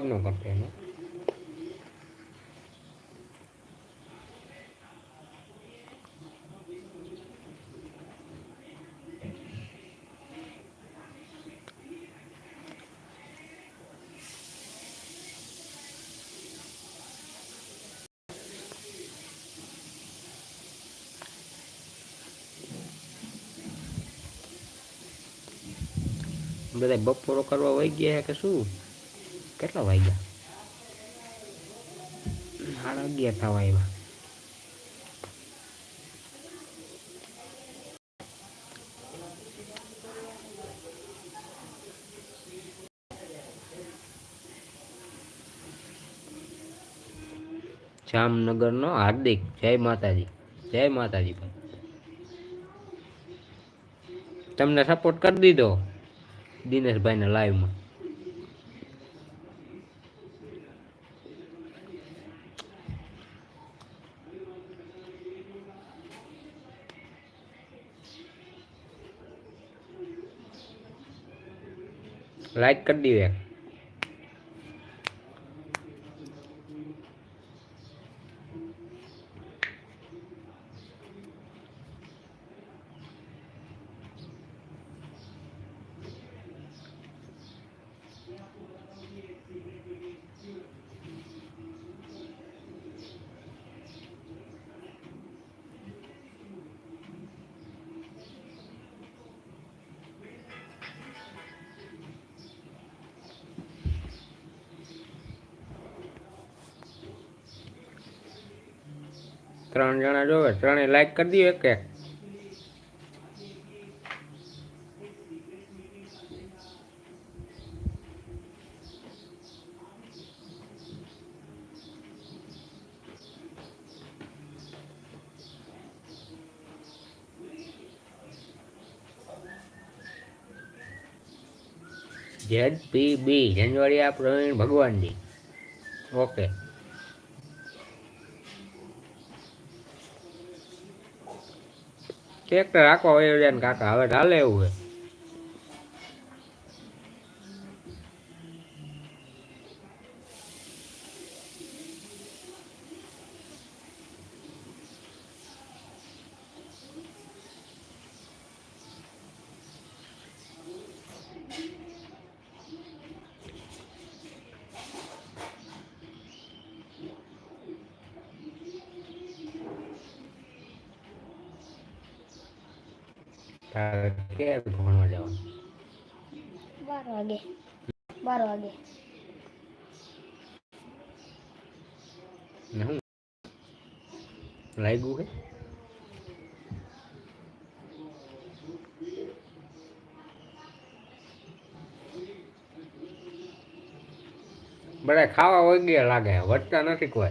અવાજ ન કરતો એનો બધા બપોરો કરવા વહી ગયા છે કે શું કેટલા વાગ્યા? સાડા અગિયાર થવા આવ્યા. જામનગરનો હાર્દિક. જય માતાજી. જય માતાજી ભાઈ. તમને સપોર્ટ કરી દીધો? દિનેશભાઈના લાઈવમાં લાઈક કરી દીધો. ત્રણ જણા જોવે ત્રણે લાઈક કરી દઈએ કે Z P B Janjwadiya Pravin Bhagwanji okay. Tractor રાખવા હોય જાય ને કાકા હવે ચાલે એવું હોય તારે ક્યારે ભણવા જવાનું બાર વાગે બાર વાગે ને હું લાગ્યું કે બધા ખાવા વગેરે લાગે. વધતા નથી કોઈ.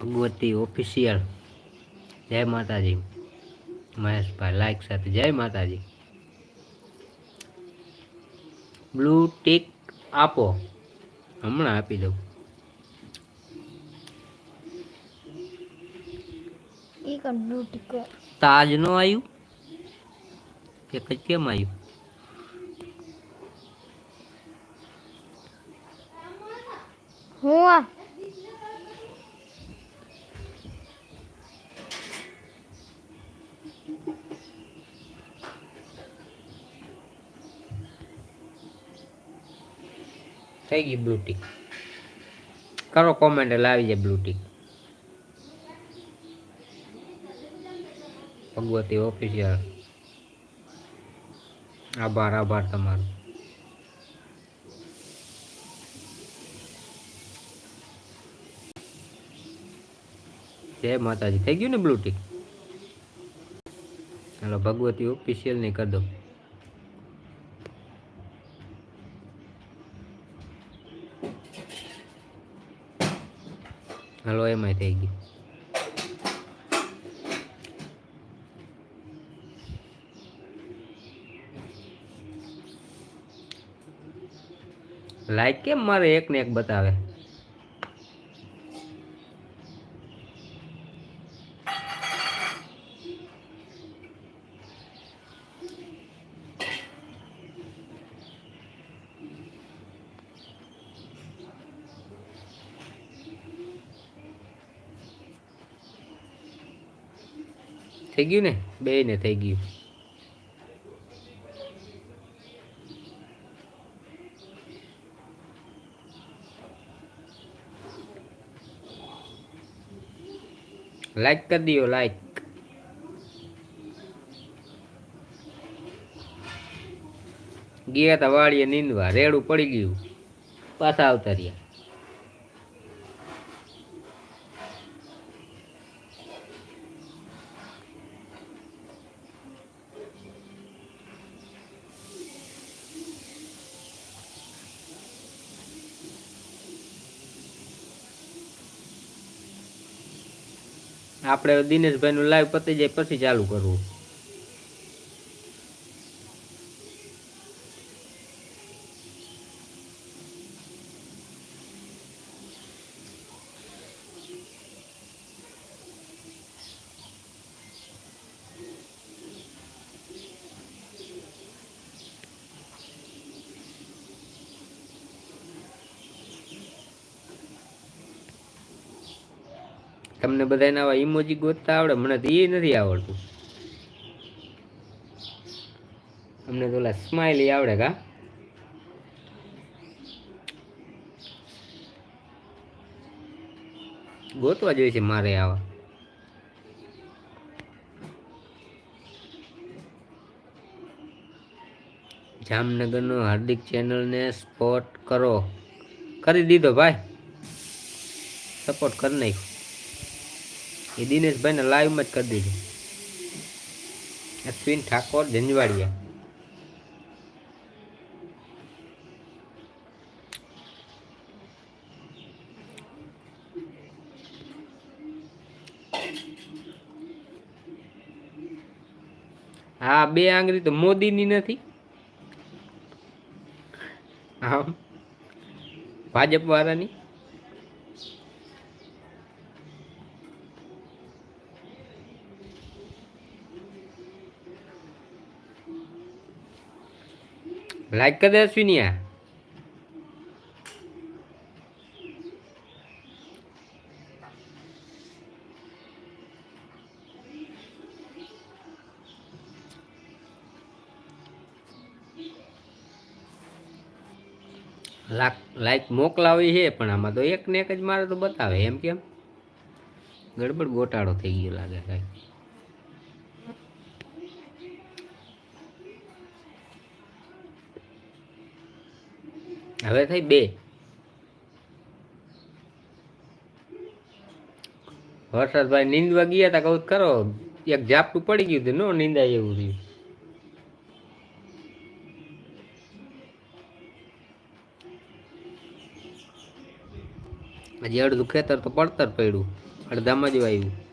ભગવતી ઓફિશિયલ જય માતાજી. મહેશભાઈ લાઈક સાથે જય માતાજી. બ્લુ ટીક આપો. હમણાં આપી દઉં. તાજ નો આવ્યું? એક જ કેમ આવ્યું હું આ થઈ ગઈ બ્લુ ટીક કરો કોમેન્ટ એટલે આવી જાય બ્લુ ટીક ભગવતી ઓફિશિયલ આભાર આભાર તમારો. જય માતાજી. થઈ ગયું ને બ્લુટીક ચાલો ભગવતી ઓફિશિયલ નહીં કરી દો. હાલો, એમાંય થઈ ગયું. લાઈક કેમ મારે એક ને એક બતાવે? થઈ ગયું ને? બે ને થઈ ગયું. લાઈક કરી દો લાઈક ગયા હતા વાળીએ નીંદવા રેડું પડી ગયું. પાછા આવતા રહ્યા. આપણે દિનેશભાઈનું લાઈવ પતી જાય પછી ચાલુ કરવું. તમને બધાને આવા ઇમોજી ગોતતા આવડે? મને તો એ નથી આવડતું. અમને તો ઓલા સ્માઇલી આવડે કા? ગોતવા જોઈએ છે મારે આવા. જામનગરનો હાર્દિક ચેનલને સપોર્ટ કરો. કરી દીધો ભાઈ. સપોર્ટ કરી નાખ્યો. એ દિનેશભાઈને લાઈવમાં જ કરી દેજો અશ્વિન ઠાકોર જંજવાડિયા હા, બે આંગળી તો મોદીની નથી. આમ. ભાજપ વાળાની. લાઈક કરી દે અશ્વિનિયા લાઈક મોકલાવી છે પણ આમાં તો એક ને એક જ મારે તો બતાવે એમ કેમ ગડબડ ગોટાળો થઈ ગયો લાગે કાંઈ હવે થઈ બે. વરસાદભાઈ નીંદવા ગયા તા કહું કરો, એક ઝાપટું પડી ગયું હતું, નો નીંદાય એવું થયું. હજી અડધું ખેતર તો પડતર પડ્યું, અડધામાં જ વાવ્યું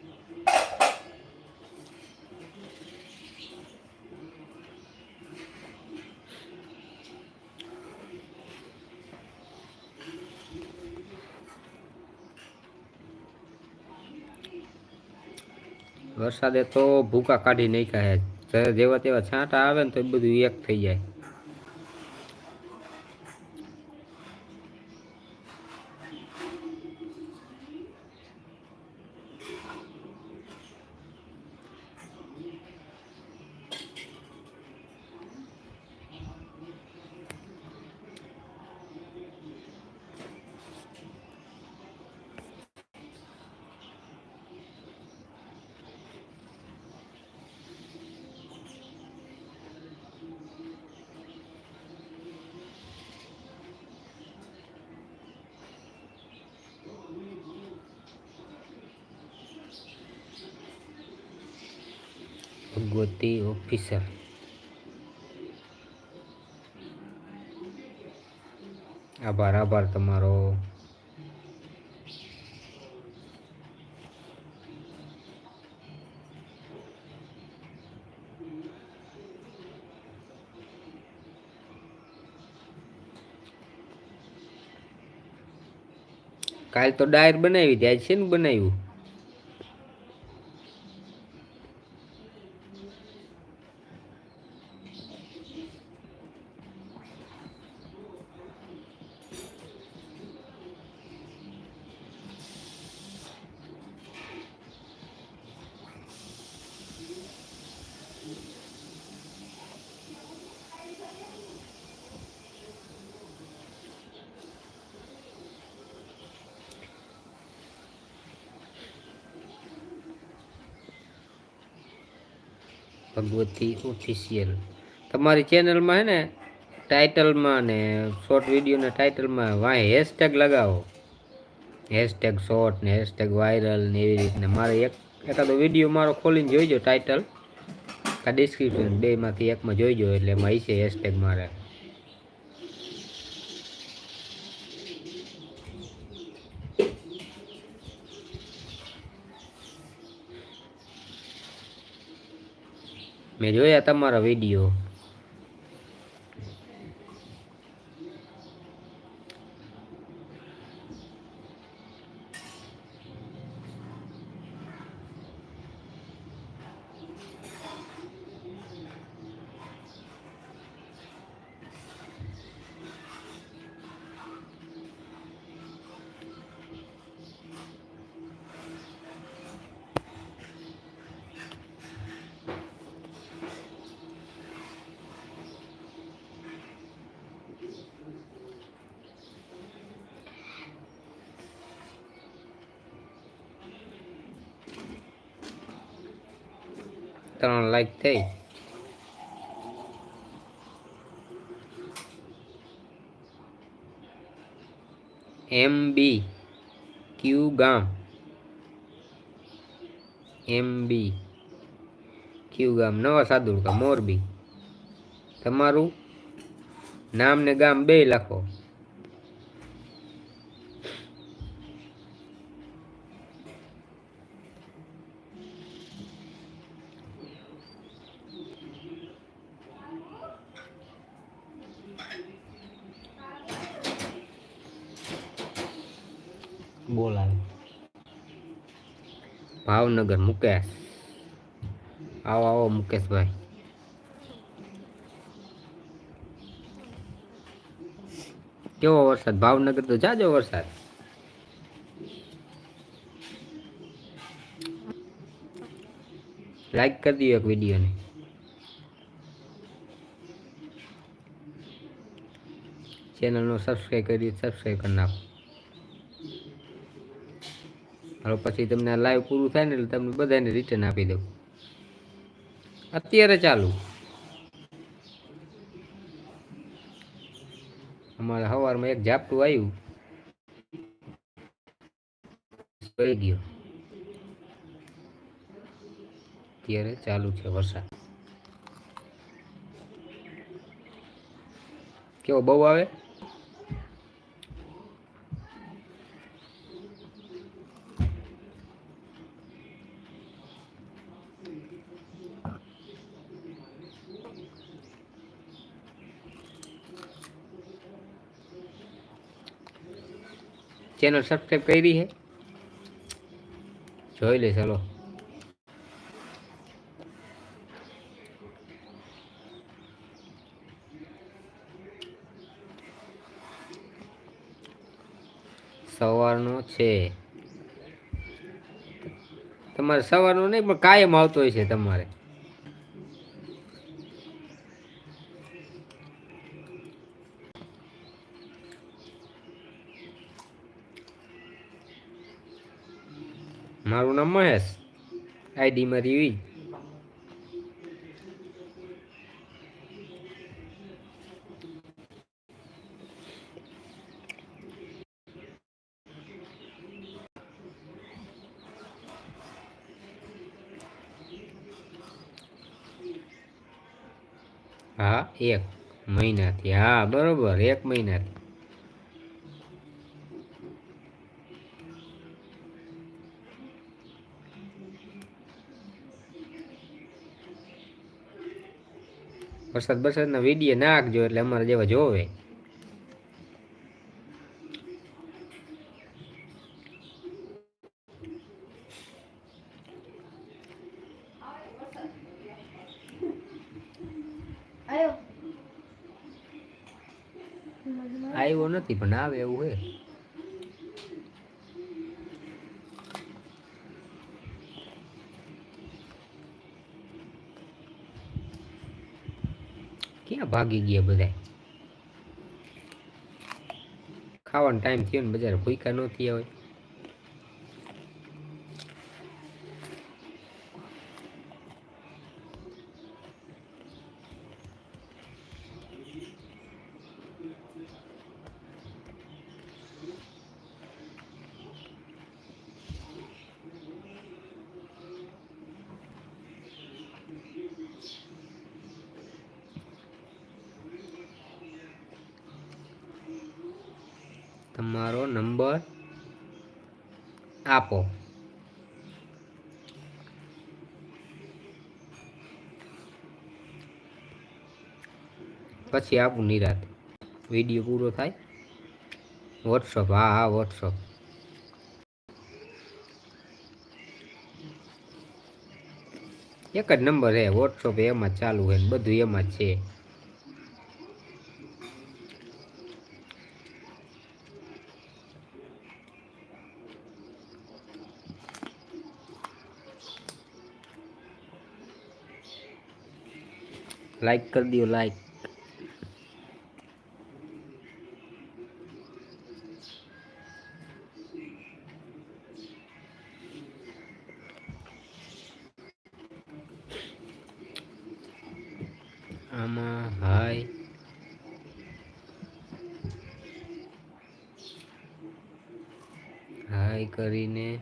વરસાદે તો ભૂકા કાઢી નાખ્યા છે. જેવા તેવા છાંટા આવે ને તો એ બધું એક થઈ જાય. ભગવતી ઓફિસર આભાર આભાર તમારો કાલ તો ડાયર બનાવી હતી આજ છે ને બનાવ્યું? ભગવતી ઓફિશિયલ તમારી ચેનલમાં હે ને ટાઇટલમાં ને શોર્ટ વિડીયોના ટાઇટલમાં વાંહે હેશટેગ લગાવો. હેશટેગ શોર્ટ ને હેશટેગ વાયરલ ને એવી રીતને. મારે એક એકાદો વીડિયો મારો ખોલીને જોઈજો ટાઇટલ આ ડિસ્ક્રિપ્શન બેમાંથી એકમાં જોઈજો એટલે એમાં હશે હેશટેગ મારે. મેં જોયા તમારા વીડિયો. ત્રણ લાઈક થઈ. એમ બી ક્યુ ગામ. એમ બી ક્યુ ગામ. નવા સાદુડકા મોરબી. તમારું નામ ને ગામ બે લખો. બોલાવે. ભાવનગર મુકેશ. આવો આવો મુકેશભાઈ. કેવો વરસાદ? ભાવનગર તો જાજો વરસાદ. લાઈક કરી દો એક વિડીયોને. ચેનલનો સબસ્ક્રાઈબ કરી સબસ્ક્રાઈબ કરી નાખો. હવે પછી તમને લાઈવ પૂરું થાય ને એટલે તમને બધાને રિટર્ન આપી દઉં. અત્યારે ચાલુ. અમારે સવારમાં એક ઝાપટું આવ્યું. પડી ગયો. અત્યારે ચાલુ છે વરસાદ. કેવો બહુ આવે? ચેનલ સબસ્ક્રાઈબ કરી છે જોઈ લે, ચાલો. સવારનો છે. તમારે સવારનો નહીં, પણ કાયમ આવતો હોય છે તમારે. મારું નામ મહેશ આઈડી મારી એવી હા એક મહિનાથી. હા બરોબર એક મહિનાથી. વરસાદ વરસાદના વીડિયો નાખજો એટલે અમારે જેવા જોવે. આવ્યો નથી પણ આવે એવું હે ક્યાં ભાગી ગયા બધા ખાવાનો ટાઈમ થયો ને બજાર ભૂકા નથી થયા હોય તમારો નંબર આપો પછી આપું નિરાત. વીડિયો પૂરો થાય. વોટ્સઅપ હા હા વોટ્સઅપ એક જ નંબર છે વોટ્સઅપ એમાં ચાલુ છે બધું એમાં જ છે. લાઈક કરી દો લાઈક આમાં હાય હાય કરીને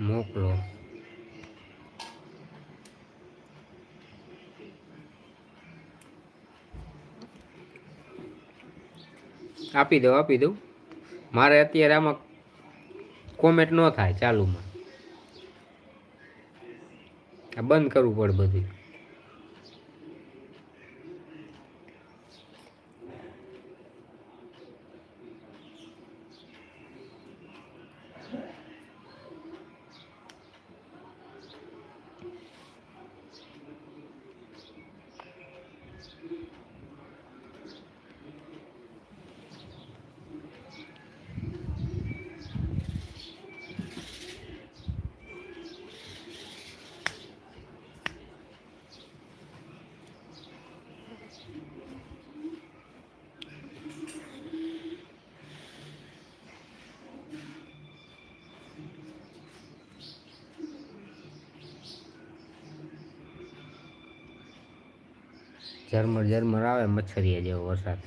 મોકલો. આપી દઉં આપી દઉં. મારે અત્યારે આમાં કોમેન્ટ ન થાય ચાલુમાં. બંધ કરવું પડે બધું. ઝરમર ઝરમર આવે મચ્છરિયા જેવો વરસાદ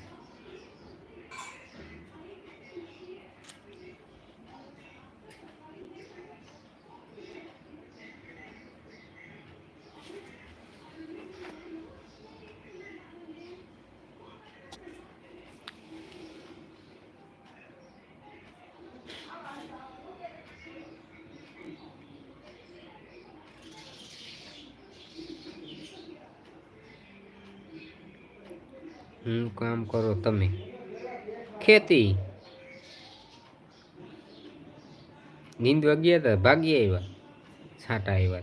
હું કામ કરો તમે. ખેતી. નીંદવા ગયા હતા ભાગી આવ્યા છાંટા આવ્યા.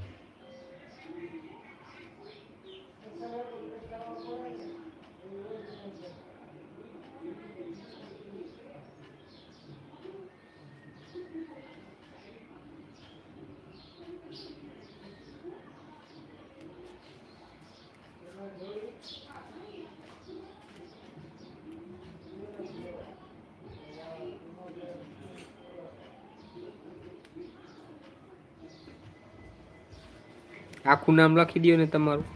આખું નામ લખી દો ને તમારું.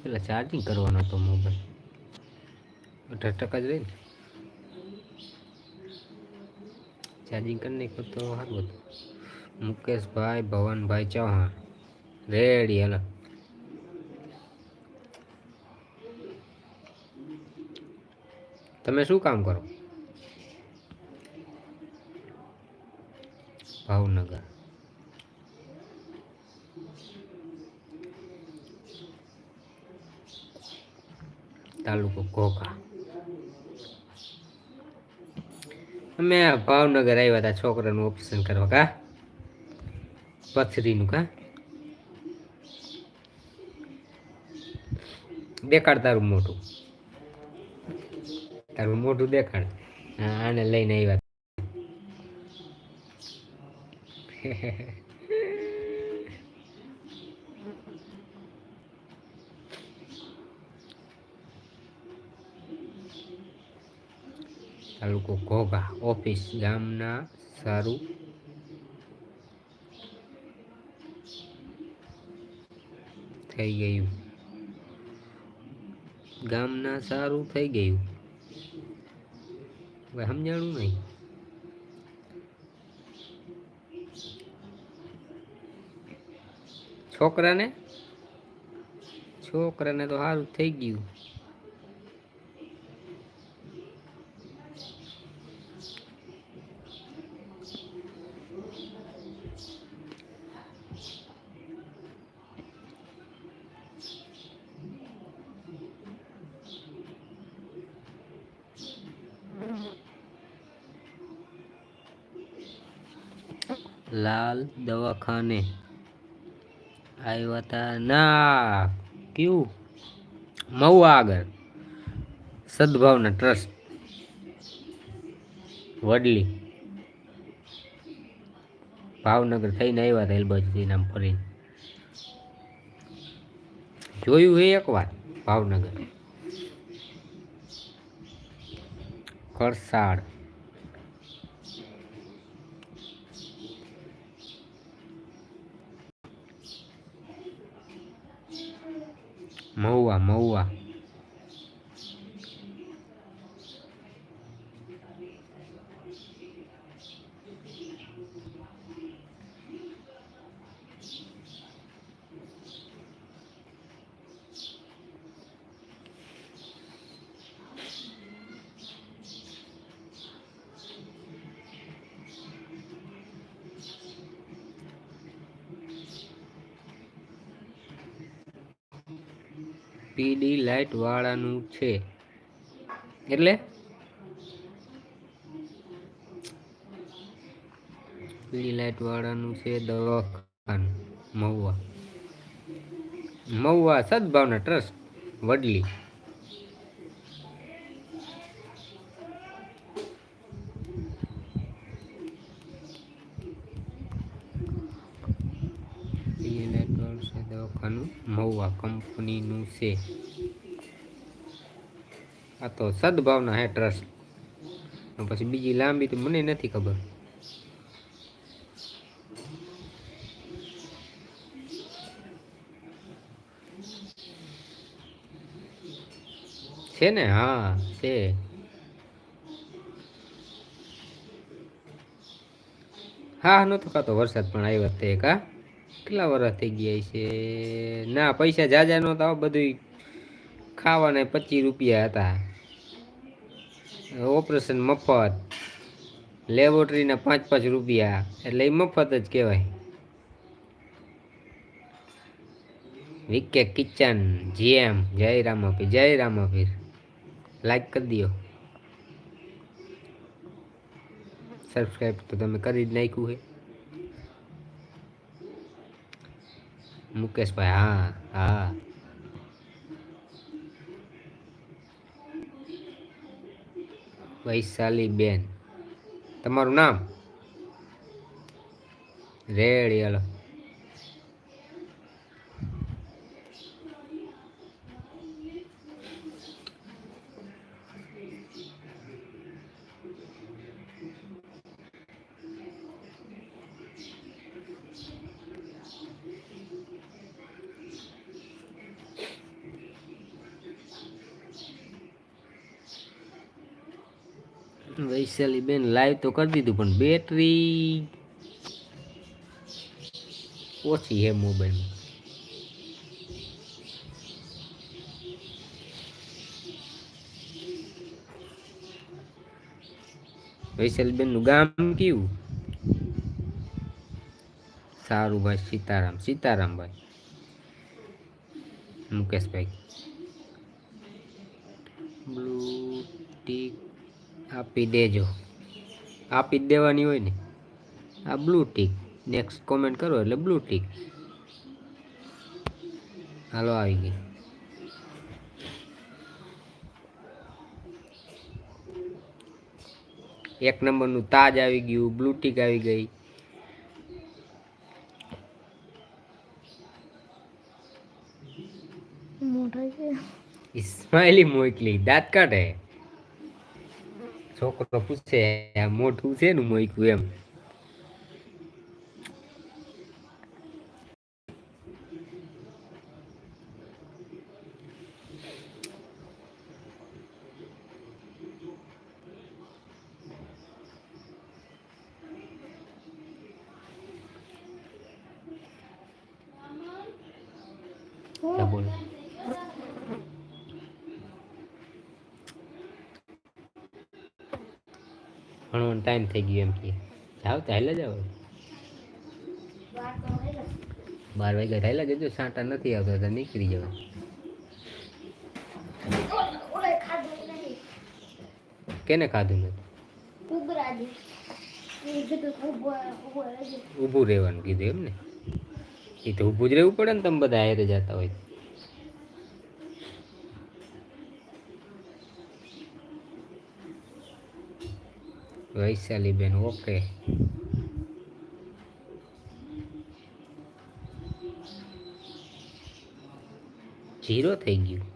પેલા ચાર્જિંગ કરવાનો હતો મોબાઈલ અઢાર ટકા જ રહી ને? ચાર્જિંગ કરી તો સારું હતું. મુકેશભાઈ, ભવનભાઈ ચૌહાણ. Ready hello. તમે શું કામ કરો? ભાવનગર. તાલુકો ઘોઘા. અમે ભાવનગર આવ્યા હતા છોકરાનું ઓપરેશન કરવા, કા? પથરીનું, કા? દેખાડ તારું મોટું તારું મોટું દેખાડ. આને લઈને આવ્યા. તાલુકો ઘોઘા, ઓફિસ, ગામના સારું. થઈ ગયું. ગામના સારું થઈ ગયું. હવે સમજાણું નહીં. છોકરાને? છોકરાને તો સારું થઈ ગયું. લાલ દવાખાને આવ્યા તા ના, કયું? મહુવા આગળ સદભાવના ટ્રસ્ટ. વડલી. ભાવનગર થઈને આવ્યા હતા એલબાજુથી નામ ફરીને. જોયું હે એકવાર ભાવનગર. કરસાડ મહુવા મહુવા. પીડી લાઇટ વાળાનું છે. એટલે? પીળી લાઇટ વાળાનું છે દવાખાનું, મહુવા. મહુવા સદભાવના ટ્રસ્ટ, વડલી પીળી લાઇટ વાળું છે દવાખાનું મહુવા કંપનીનું છે. આ તો સદભાવના હે ટ્રસ્ટ. પછી બીજી લાંબી તો મને નથી ખબર. છે ને? હા, છે. હા નતો ખાતો વરસાદ પણ આવ્યો તે કા કેટલા વર્ષ થઈ ગયા છે ના, પૈસા જાજા નહોતા બધું ખાવાના પચીસ રૂપિયા હતા. ઓપરેશન મફત, લેબોરેટરીના પાંચ પાંચ રૂપિયા, એટલે એ મફત જ કહેવાય. વિકે કિચન, જીએમ, જય રામાપીર જય રામાપીર લાઈક કરી દો સબસ્ક્રાઈબ તો તમે કરી જ નાખ્યું છે મુકેશભાઈ હા હા વૈશાલી બેન તમારું નામ રેડી હાલો વૈશાલી બેન લાઈવ તો કરી દીધું પણ બેટરી ઓછી છે મોબાઈલમાં વૈશાલી બેનનું ગામ કયું સારું ભાઈ સીતારામ સીતારામ ભાઈ મુકેશભાઈ બ્લુ ટીક આપી દેજો. આપી જ દેવાની હોય ને. આ બ્લુ ટીક નેક્સ્ટ કોમેન્ટ કરો એટલે બ્લુ ટીક હાલો આવી ગઈ. એક નંબરનું તાજ આવી ગયું બ્લુ ટીક આવી ગઈ. ઇસ્માઇલી મોકલી દાંત કાઢે. છોકરો પૂછે મોઢું છે ને મોઈકું એમ ત્યાં બોલો ભણવાનો ટાઈમ થઈ ગયો એમ કે. જાવ તો હાલે જાવ બાર વાગ્યા થયેલા જજો સાંટા નથી આવતા તો નીકળી જવા કેને ખાધું નથી. ઊભું રહેવાનું કીધું એમ ને એ તો ઊભું જ રહેવું પડે ને તમે બધા હારે જતા હોય વૈશાલી બેન ઓકે. જીરો થઈ ગયું.